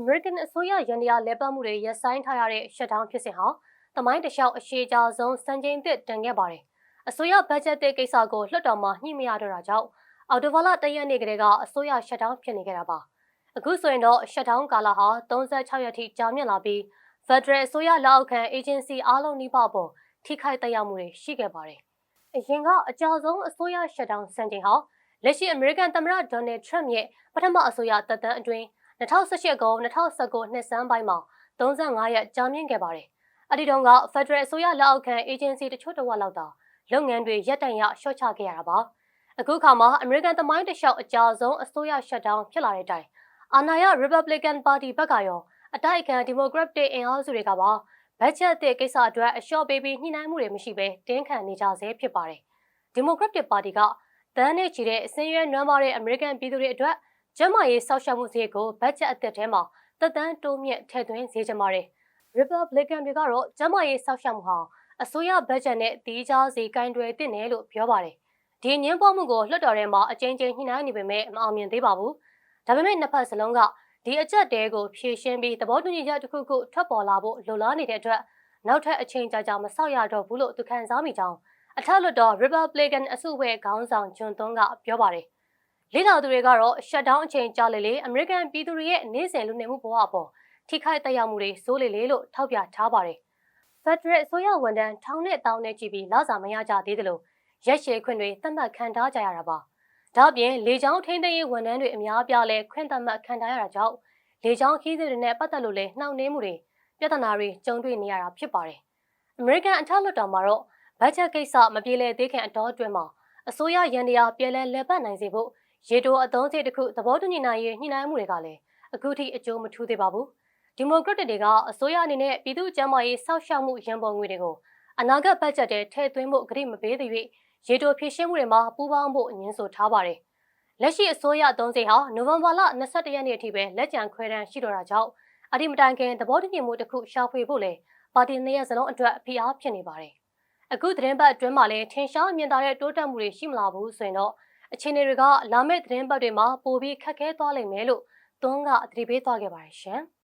American အစိုးရရန်တရားလဲပတ်မှုတွေရပ်ဆိုင်းထားရတဲ့ shutdown ဖြစ်စဉ်ဟာတမိုင်းတစ်လျှောက်အရှိအကြာဆုံးစံချိန်သစ်တင်ခဲ့ပါတယ်။အစိုးရဘတ်ဂျက်တဲ့ကိစ္စကိုလွှတ်တော်မှာညှိမရတော့တာကြောင့်အော်တိုဘာလတရက်နေ့ကလေးကအစိုးရ shutdown ဖြစ်နေခဲ့တာပါ။အခုဆိုရင်တော့ shutdown ကာလဟာ36ရက်ထိကြာမြင့်လာပြီး Federal အစိုးရလက်အောက်ခံ agency အားလုံးနှိပပေါ်ထိခိုက်သက်ရောက်မှုတွေရှိခဲ့ပါတယ်။အရင်ကအကြဆုံးအစိုးရ shutdown စံချိန်ဟာလက်ရှိ American သမ္မတ Donald Trump ရဲ့ပထမအစိုးရတပ်တန်းအတွင်း 2018ခု2019နှစ်စန်းပိုင်းမှာ35ရက်ကြာမြင့်ခဲ့ပါတယ်။အဲဒီတုန်းက Federal အစိုးရလက်အောက်ခံ agency တချို့တဝက်လောက်သာလုပ်ငန်းတွေရပ်တန့်ရရှော့ချခဲ့ရတာပါ။အခုခါမှာ American သမိုင်းတစ်လျှောက်အကြာဆုံးအစိုးရ shutdown ဖြစ်လာတဲ့တိုင်အာဏာရ Republican Party ဘက်ကရောအတိုက်အခံ Democratic အင်အားစုတွေကပါဘတ်ဂျက်တဲ့ကိစ္စအတွက်အလျှော့ပေးပြီးညှိနှိုင်းမှုတွေမရှိဘဲတင်းခံနေကြဆဲဖြစ်ပါတယ်။ Democratic Party ကတန်းနဲ့ချီတဲ့အစင်းရဲနွမ်းပါတဲ့ American ပြည်သူတွေအတွက် ကျန်းမာရေးစောင့်ရှောက်မှုစရိတ်ကိုဘတ်ဂျက်အသစ်ထဲမှာသက်တမ်းတိုးမြင့်ထည့်သွင်းစေချင်ပါတယ်။ Republican တွေကတော့ကျန်းမာရေးစောင့်ရှောက်မှုဟာအစိုးရဘတ်ဂျက်နဲ့တီးခြားစီကင်တွယ်တင်တယ်လို့ပြောပါတယ်။ဒီညှင်းပေါမှုကိုလွှတ်တော်ထဲမှာအကြိမ်ကြိမ်ညှိနှိုင်းနေပေမဲ့မအောင်မြင်သေးပါဘူး။ဒါပေမဲ့နှစ်ဖက်စလုံးကဒီအကြက်တဲကိုဖြည့်ရှင်းပြီးသဘောတူညီချက်တစ်ခုခုထွက်ပေါ်လာဖို့လိုလားနေတဲ့အတွက်နောက်ထပ်အချိန်ကြာကြာမဆောက်ရတော့ဘူးလို့သူခံစားမိကြောင်းအထက်လွှတ်တော် Republican အစုအဖွဲ့ခေါင်းဆောင်ဂျွန်သွန်းကပြောပါတယ်။ လေ့လာသူတွေကတော့ shutdown အချိန်ကြာလေလေ American ပြည်သူတွေရဲ့နေ့စဉ်လူနေမှုဘဝအပေါ်ထိခိုက်သက်ရောက်မှုတွေစိုးလေလေလို့ထောက်ပြထားပါတယ်။ Federal အစိုးရဝန်ထမ်းထောင်နဲ့တောင်းနဲ့ကြည့်ပြီးလစာမရကြသေးသလိုရက်ရှည်ခွင့်တွေသတ်မှတ်ခံထားကြရတာပါ။ဒါ့အပြင်လေကြောင်းထိန်းသိမ်းရေးဝန်ထမ်းတွေအများအပြားလဲခွင့်သတ်မှတ်ခံထားရတာကြောင့်လေကြောင်းခီးစဉ်တွေနဲ့ပတ်သက်လို့လဲနှောင့်နှေးမှုတွေပြဿနာတွေကြုံတွေ့နေရတာဖြစ်ပါတယ်။ American အထက်လွှတ်တော်မှာတော့ဘတ်ဂျက်ကိစ္စမပြေလည်သေးခင်အတော်အတွင်းမှာအစိုးရရန်တရားပြည်လဲလဲပတ်နိုင်စေဖို့ ရေတိုအသုံးစရိတ်တစ်ခုသဘောတူညီနိုင်ရေးညှိနှိုင်းမှုတွေကလည်းအခုထိအကျိုးမထူးသေးပါဘူး။ဒီမိုကရက်တွေကအစိုးရအနေနဲ့ပြည်သူ့ကျန်းမာရေးစောင့်ရှောက်မှုရန်ပုံငွေတွေကိုအနာဂတ်ဘတ်ဂျက်ထဲထည့်သွင်းဖို့ကတိမပေးသေး၍ရေတိုဖြည့်ရှင်းမှုတွေမှာပူးပေါင်းဖို့ညှင်းဆိုထားပါတယ်။လက်ရှိအစိုးရအသုံးစရိတ်ဟာနိုဝင်ဘာလ22ရက်နေ့အထိပဲလက်ကျန်ခွဲတန်းရှိတော့တာကြောင့်အဒီမတိုင်ခင်သဘောတူညီမှုတစ်ခုရှာဖွေဖို့လဲပါတီနှစ်ရပ်စလုံးအတွက်ဖိအားဖြစ်နေပါတယ်။အခုသတင်းပတ်အတွင်းမှာလည်းထင်ရှားမြင်သာတဲ့တိုးတက်မှုတွေရှိမလာဘူးဆိုရင်တော့ အခြေအနေတွေကလာမယ့်သတင်းပတ်တွေမှာပိုပြီးခက်ခဲသွားလိမ့်မယ်လို့သွန်းကအသိပေးသွားခဲ့ပါတယ်ရှင်။